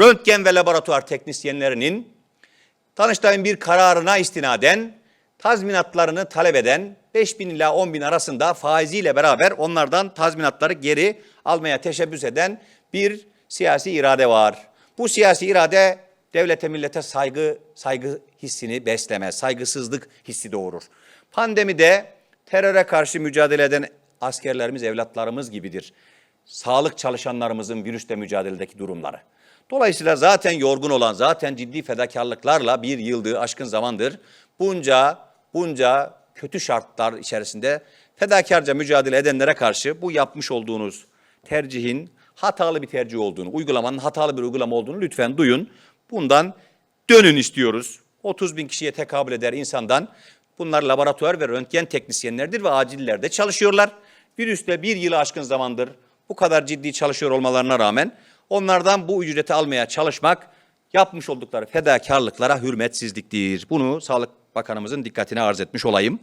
röntgen ve laboratuvar teknisyenlerinin Danıştay'ın bir kararına istinaden tazminatlarını talep eden 5 bin ila 10 bin arasında faiziyle beraber onlardan tazminatları geri almaya teşebbüs eden bir siyasi irade var. Bu siyasi irade devlete millete saygı saygı hissini beslemez, saygısızlık hissi doğurur. Pandemide teröre karşı mücadele eden askerlerimiz evlatlarımız gibidir. Sağlık çalışanlarımızın virüsle mücadeledeki durumları. Dolayısıyla zaten yorgun olan, zaten ciddi fedakarlıklarla bir yıldır, aşkın zamandır bunca, bunca kötü şartlar içerisinde fedakarca mücadele edenlere karşı bu yapmış olduğunuz tercihin hatalı bir tercih olduğunu, uygulamanın hatalı bir uygulama olduğunu lütfen duyun. Bundan dönün istiyoruz. 30 bin kişiye tekabül eder insandan. Bunlar laboratuvar ve röntgen teknisyenlerdir ve acillerde çalışıyorlar. Virüsle bir yılı aşkın zamandır bu kadar ciddi çalışıyor olmalarına rağmen onlardan bu ücreti almaya çalışmak yapmış oldukları fedakarlıklara hürmetsizliktir. Bunu Sağlık Bakanımızın dikkatine arz etmiş olayım.